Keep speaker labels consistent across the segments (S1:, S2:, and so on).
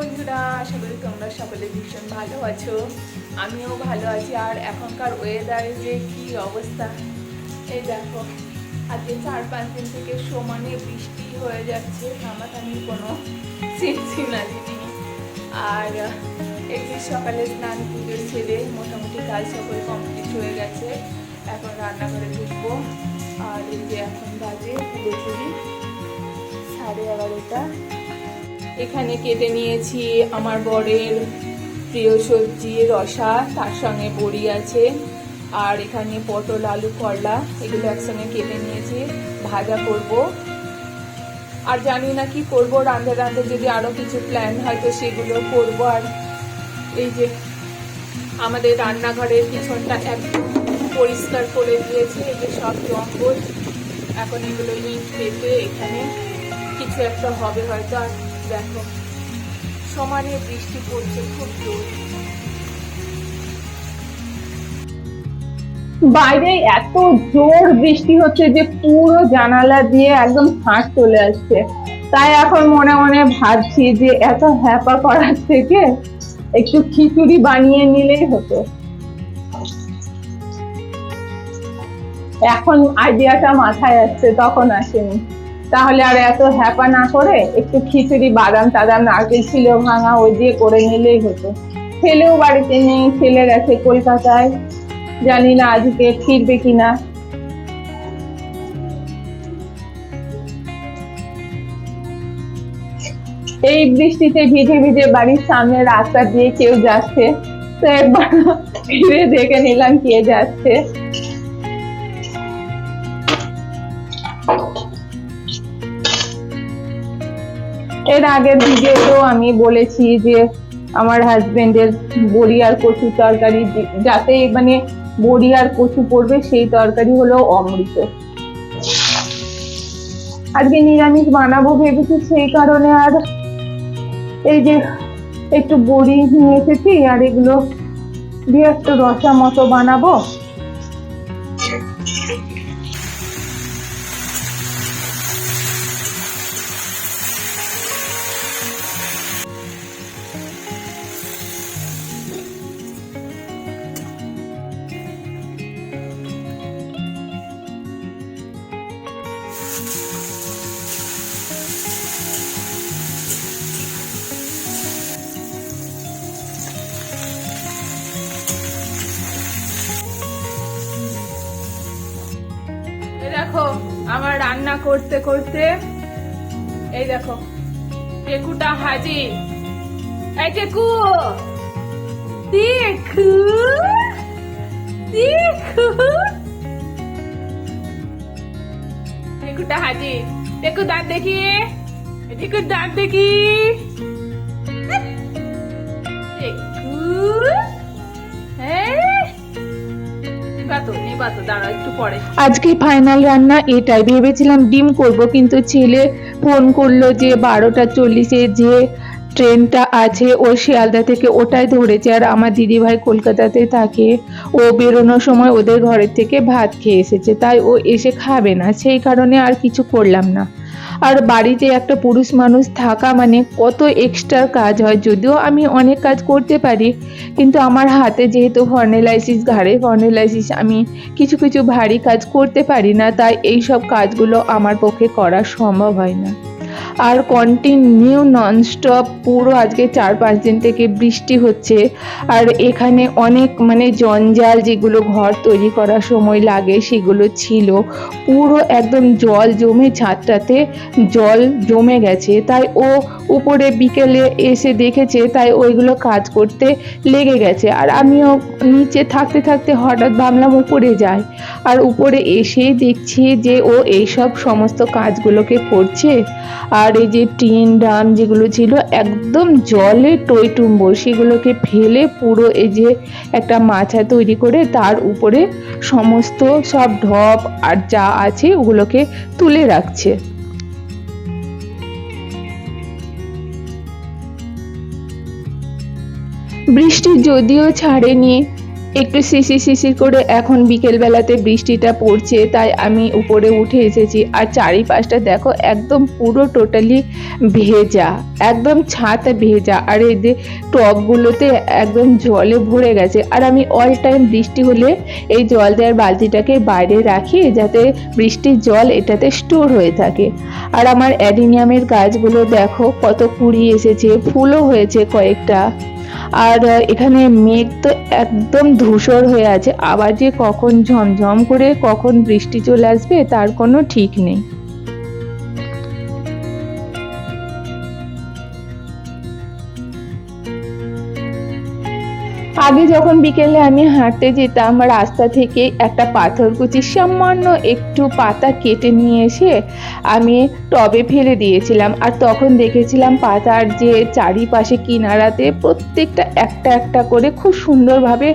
S1: বন্ধুরা, আশা করি তোমরা সকলে ভীষণ ভালো আছো। আমিও ভালো আছি। আর এখনকার ওয়েদারে যে কি অবস্থা। এই দেখো, আজকে চার পাঁচ দিন থেকে সমানে বৃষ্টি হয়ে যাচ্ছে। থামাথামির কোনো সিনসিনারি নেই আর এই সকালে স্নান পুজো ছেড়ে মোটামুটি কাজ সকলে কমপ্লিট হয়ে গেছে। এখন রান্নাঘরে ঢুকবো। আর এই যে এখন বাজে পুরোপুরি সাড়ে এগারোটা। এখানে কেটে নিয়েছি আমার বরের প্রিয় সবজি, রসা, তার সঙ্গে বড়ি আছে, আর এখানে পটল, আলু, করলা, এগুলো একসঙ্গে কেটে নিয়েছি, ভাজা করব। আর জানি না কি করব রাঁধে রাঁধে যদি আরও কিছু প্ল্যান হয় তো সেগুলো করব। আর এই যে আমাদের রান্নাঘরের পিছনটা একদম পরিষ্কার করে দিয়েছে, এই যে সব জঙ্গল। এখন এগুলো ইট পেতে এখানে কিছু একটা হবে হয়তো, আর দেখো, সমানে বৃষ্টি পড়ছে, খুব জোর।
S2: বাইরে এত জোর বৃষ্টি হচ্ছে যে পুরো জানালা দিয়ে একদম ফাঁস চলে আসছে। তাই এখন মনে মনে ভাবছি যে এত হ্যাপা করার থেকে একটু খিচুড়ি বানিয়ে নিলেই হতো। এখন আইডিয়াটা মাথায় আসছে, তখন আসেনি। তাহলে আর এত হ্যাপা না করে একটু খিচুড়ি, বাদাম টাদাম, নারকেল ছিল, ভাঙা, ওই দিয়ে করে নিলেই হতো। ছেলেও বাড়িতে নেই, ছেলে গেছে কলকাতায়। জানি না আজকে ফিরবে কিনা। এই বৃষ্টিতে ভিজে ভিজে বাড়ির সামনে রাস্তা দিয়ে কেউ যাচ্ছে। তো একবার ফিরে দেখে নিলাম কে যাচ্ছে। এর আগের ভিডিওতেও আমি বলেছি যে আমার হাজবেন্ডের বড়ি আর কচু তরকারি যাতে মানে বড়ি আর কচু পড়বে, সেই তরকারি হলো অমৃত। আজকে নিরামিষ বানাবো ভেবেছি, সেই কারণে আর এই যে একটু বড়ি নিয়ে এসেছি, আর এগুলো দিয়ে একটু রসা মতো বানাবো।
S1: করতে করতে, এই দেখো টেকুটা হাজির। এই টেকু দেখু টেকু টেকুটা টেকু দাঁত দেখি টেকুর দাঁত দেখি
S2: আজকে ফাইনাল রান্না এটাই, ভেবেছিলাম ডিম করব, কিন্তু ছেলে ফোন করল যে বারোটা চল্লিশে যে ট্রেনটা আছে, ও শিয়ালদা থেকে ওটাই ধরেছে, আর আমার দিদিভাই কলকাতাতে থাকে, ও বেরোনোর সময় ওদের ঘরের থেকে ভাত খেয়ে এসেছে, তাই ও এসে খাবে না, সেই কারণে আর কিছু করলাম না। আর বাড়িতে একটা পুরুষ মানুষ থাকা মানে কত এক্সট্রা কাজ হয়। যদিও আমি অনেক কাজ করতে পারি, কিন্তু আমার হাতে যেহেতু ফর্নেলাইসিস ঘাড়ে ফর্নেলাইসিস আমি কিছু কিছু ভারী কাজ করতে পারি না, তাই এই সব কাজগুলো আমার পক্ষে করা সম্ভব হয় না। আর কন্টিনিউ ননস্টপ পুরো আজকে চার পাঁচ দিন থেকে বৃষ্টি হচ্ছে। আর এখানে অনেক মানে জঞ্জাল যেগুলো ঘর তৈরি করার সময় লাগে সেগুলো ছিল। পুরো একদম জল জমে ছাদটাতে জল জমে গেছে। তাই ও উপরে বিকেলে এসে দেখেছে, তাই ওইগুলো কাজ করতে লেগে গেছে। আর আমিও নিচে থাকতে থাকতে হঠাৎ ভাবলাম উপরে যাই। আর উপরে এসেই দেখছি যে ও এইসব সমস্ত কাজগুলোকে করছে। আর এই যে টিন ড্রাম যেগুলো ছিল, একদম জলে টইটুম্বর সেগুলোকে ফেলে পুরো এই যে একটা মাছা তৈরি করে তার উপরে সমস্ত সব ঢপ আর যা আছে ওগুলোকে তুলে রাখছে। বৃষ্টি যদিও ছাড়েনি একটু শিশির শিশির করে এখন বিকেলবেলাতে বৃষ্টিটা পড়ছে, তাই আমি উপরে উঠে এসেছি। আর চারিপাশটা দেখো একদম পুরো টোটালি ভেজা, একদম ছাদ ভেজা। আর এই যে টবগুলোতে একদম জলে ভরে গেছে। আর আমি অল টাইম বৃষ্টি হলে এই জল দেওয়ার বালতিটাকে বাইরে রাখি যাতে বৃষ্টির জল এটাতে স্টোর হয়ে থাকে। আর আমার অ্যাডিনিয়ামের গাছগুলো দেখো কত কুড়ি এসেছে, ফুলও হয়েছে কয়েকটা। আর এখানে মেঘ তো একদম ধূসর হয়ে আছে। আবার যে কখন ঝমঝম করে কখন বৃষ্টি চলে আসবে, তার কোনো ঠিক নেই। আগে যখন বিকেলে আমি হাঁটতে যেতাম, রাস্তা থেকে একটা পাথরকুচি সামান্য একটু পাতা কেটে নিয়ে এসে আমি টবে ফেলে দিয়েছিলাম। আর তখন দেখেছিলাম পাতার যে চারিপাশে কিনারাতে প্রত্যেকটা একটা একটা করে খুব সুন্দরভাবে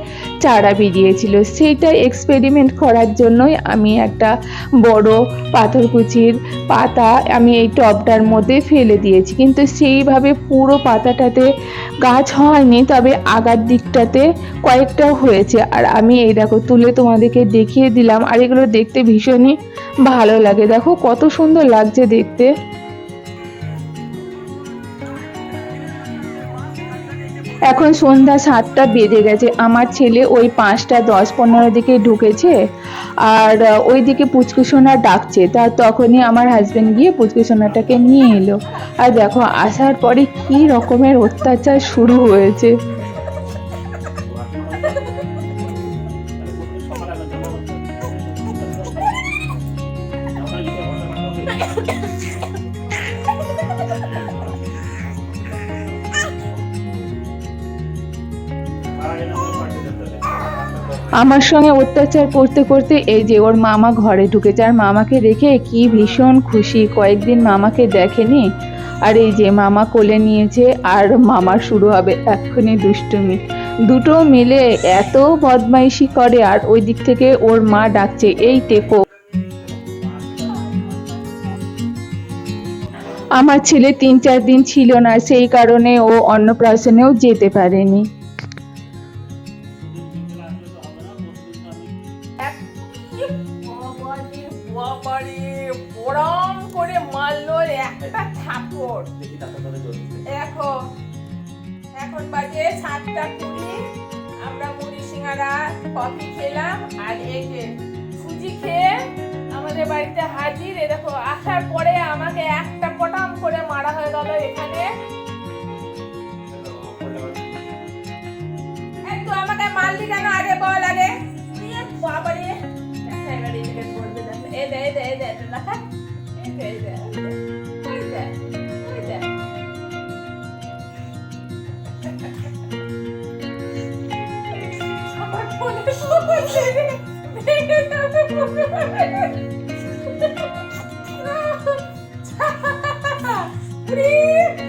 S2: চারা বেরিয়েছিল। সেইটা এক্সপেরিমেন্ট করার জন্যই আমি একটা বড় পাথরকুচির পাতা আমি এই টবটার মধ্যে ফেলে দিয়েছি। কিন্তু সেইভাবে পুরো পাতাটাতে গাছ হয়নি, তবে আগার দিকটাতে কয়েকটা হয়েছে। আর আমি এই দেখো তুলে তোমাদেরকে দেখিয়ে দিলাম। আর এগুলো দেখতে ভীষণই ভালো লাগে। দেখো কত সুন্দর লাগছে দেখতে। এখন সন্ধ্যা সাতটা বেজে গেছে। আমার ছেলে ওই পাঁচটা দশ পনেরো দিকে ঢুকেছে। আর আহ, ওইদিকে পুচকুসোনা ডাকছে। তা তখনই আমার হাজবেন্ড গিয়ে পুচকুসোনাটাকে নিয়ে এলো। আর দেখো আসার পরে কি রকমের অত্যাচার শুরু হয়েছে। আমার সঙ্গে অত্যাচার করতে করতে এই যে ওর মামা ঘরে ঢুকেছে, আর মামাকে রেখে কি ভীষণ খুশি। কয়েকদিন মামাকে দেখেনি, আর এই যে মামা কোলে নিয়েছে, আর মামার শুরু হবে এক্ষুনি দুষ্টুমি। দুটো মিলে এত বদমাইশি করে, আর ওই দিক থেকে ওর মা ডাকছে, এই টেপো। আমার ছেলে তিন চার দিন ছিল না, সেই কারণে ও অন্নপ্রাশনেও যেতে পারেনি।
S1: থাপড় দেখো এখন বাজে সাতটা কুড়ি। আমরা মুড়ি সিঙ্গারা কফি খেলাম আর যে সুজি খেয়ে আমাদের বাড়িতে হাজির। দেখো আসার পরে আমাকে একটা পটাম করে মারা হয়ে গেল এখানে। তো আমাকে মারলি কেন? আগে বল আগে ফোনে খবর লেগে ভেঙে যাবে রে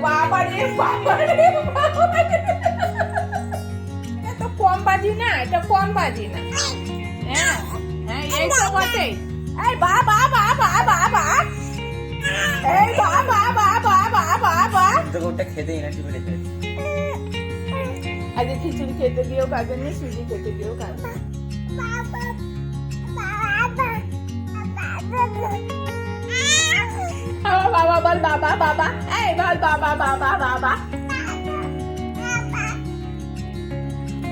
S1: বাবা রে বাবা রে বাবা রে এটা তো কম বাজি না এটা কম বাজি না হ্যাঁ হ্যাঁ এই তো বটে এই বা বা বা বা বা বা এই বা আজকে খিচুড়ি খেতে গিয়েও কাজে নেই সুজি খেতে গিয়েও কাজ বাবা বল বাবা বাবা। এই, বল, বাবা বাবা বাবা।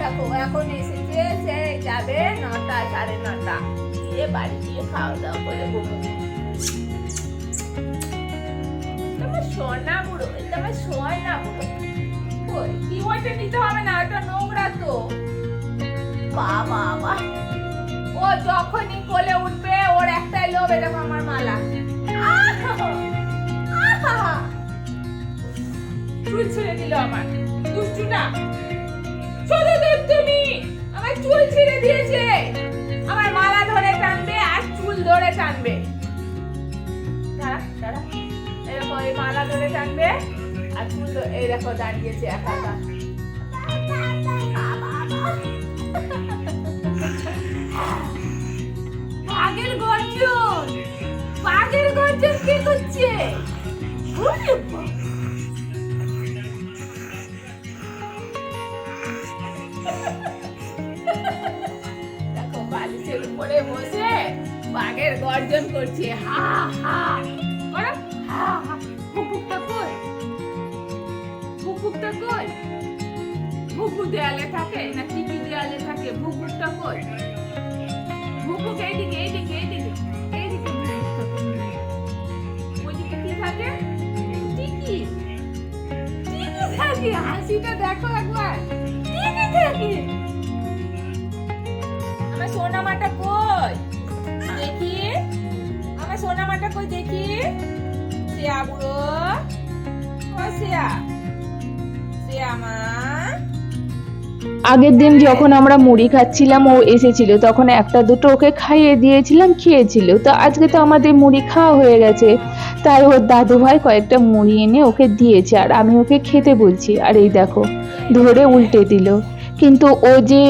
S1: দেখো, এখন যাবে নটা, সাড়ে নটা। গিয়ে বাড়ি গিয়ে খাওয়া দাওয়া করে তোমার সোনা বুড়ো আমার সোনা বুড়ো। কই? কি নিতে হবে না ওটা নোংরা তো। বাবা বাবা। ও যখনই কোলে উঠবে, ওর একটাই লোভ এরকম আমার মালা! চুল ছিঁড়ে দিল আমার। দুষ্টুটা। শুধু তুমি আমার চুল ছিঁড়ে দিয়েছে। আমার মালা ধরে টানবে আর চুল ধরে টানবে। দাঁড়া দাঁড়া। এরকম মালা ধরে টানবে। আর এই দেখো দাঁড়িয়েছে একা একা। বাঘের গর্জন! বাঘের গর্জন কে করছে? ওরে বাবা। উপরে বসে বাঘের গর্জন করছে হা হা করো হা হা ভুকু দেয়ালে থাকে না টিকি দেয়ালে থাকে? ভুকুকটা কই? ভুকুক এইদিকে এইদিকে এইদিকে এইদিকে। ওইদিকে কি থাকে? টিকি। টিকি থাকে। হাসিটা দেখো একবার। টিকি থাকে। আমার সোনা মাটা কই? দেখি। আমার সোনা মাটা কই দেখি? শ্রেয়া বুড়ো। ও শ্রেয়া?
S2: আগের দিন যখন আমরা মুড়ি খাচ্ছিলাম, ও এসেছিল, তখন একটা দুটো ওকে খাইয়ে দিয়েছিলাম, খেয়েছিল। তো আজকে তো আমাদের মুড়ি খাওয়া হয়ে গেছে। তাই ওর দাদু ভাই কয়েকটা মুড়ি এনে ওকে দিয়েছে, আর আমি ওকে খেতে বলছি। আর এই দেখো, ধরে উল্টে দিল। কিন্তু ও যে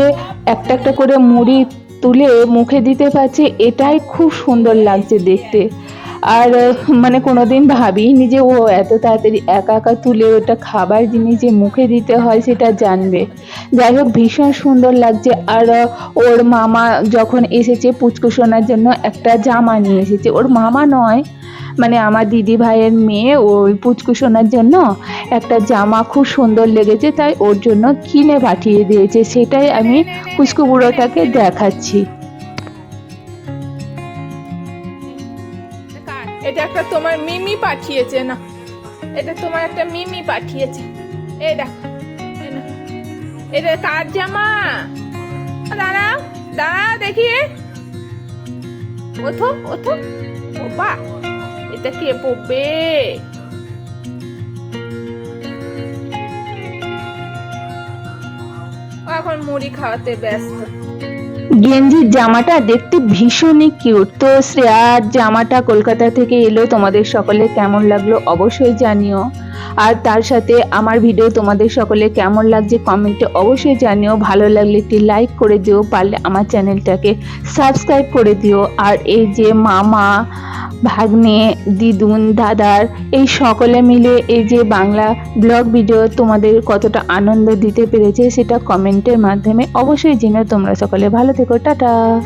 S2: একটা একটা করে মুড়ি তুলে মুখে দিতে পারছে, এটাই খুব সুন্দর লাগছে দেখতে। আর মানে কোনোদিন ভাবিনি যে ও এত তাড়াতাড়ি একা একা তুলে ওটা খাবার জিনিস যে মুখে দিতে হয় সেটা জানবে। যাই হোক, ভীষণ সুন্দর লাগছে। আর ওর মামা যখন এসেছে পুচকুসোনার জন্য একটা জামা নিয়ে এসেছে। ওর মামা নয় মানে আমার দিদি ভাইয়ের মেয়ে, ওই পুচকুসোনার জন্য একটা জামা খুব সুন্দর লেগেছে, তাই ওর জন্য কিনে পাঠিয়ে দিয়েছে। সেটাই আমি পুচকু বুড়োটাকে দেখাচ্ছি।
S1: এটা একটা তোমার মিমি পাঠিয়েছে, না। এটা তোমার একটা মিমি পাঠিয়েছে। এই দেখো এটা কার জামা? দাঁড়া দাঁড়া, দেখি। ওঠো ওঠো। ও বা এটা কে পড়বে এখন মুড়ি খাওয়াতে ব্যস্ত।
S2: গেঞ্জির জামাটা দেখতে ভীষণই কিউট তো শ্রেয়ার জামাটা কলকাতা থেকে এলো, তোমাদের সকলে কেমন লাগল অবশ্যই জানিও। আর তার সাথে আমার ভিডিও তোমাদের সকলে কেমন লাগছে কমেন্টে অবশ্যই জানিও। ভালো লাগলে একটি লাইক করে দিও, পারলে আমার চ্যানেলটাকে সাবস্ক্রাইব করে দিও। আর এই যে মামা, ভাগ্নে, দিদুন, দাদার, এই সকলে মিলে এই যে বাংলা ব্লগ ভিডিও তোমাদের কতটা আনন্দ দিতে পেরেছে, সেটা কমেন্টের মাধ্যমে অবশ্যই জেনে তোমরা সকলে ভালো থেকো, টাটা।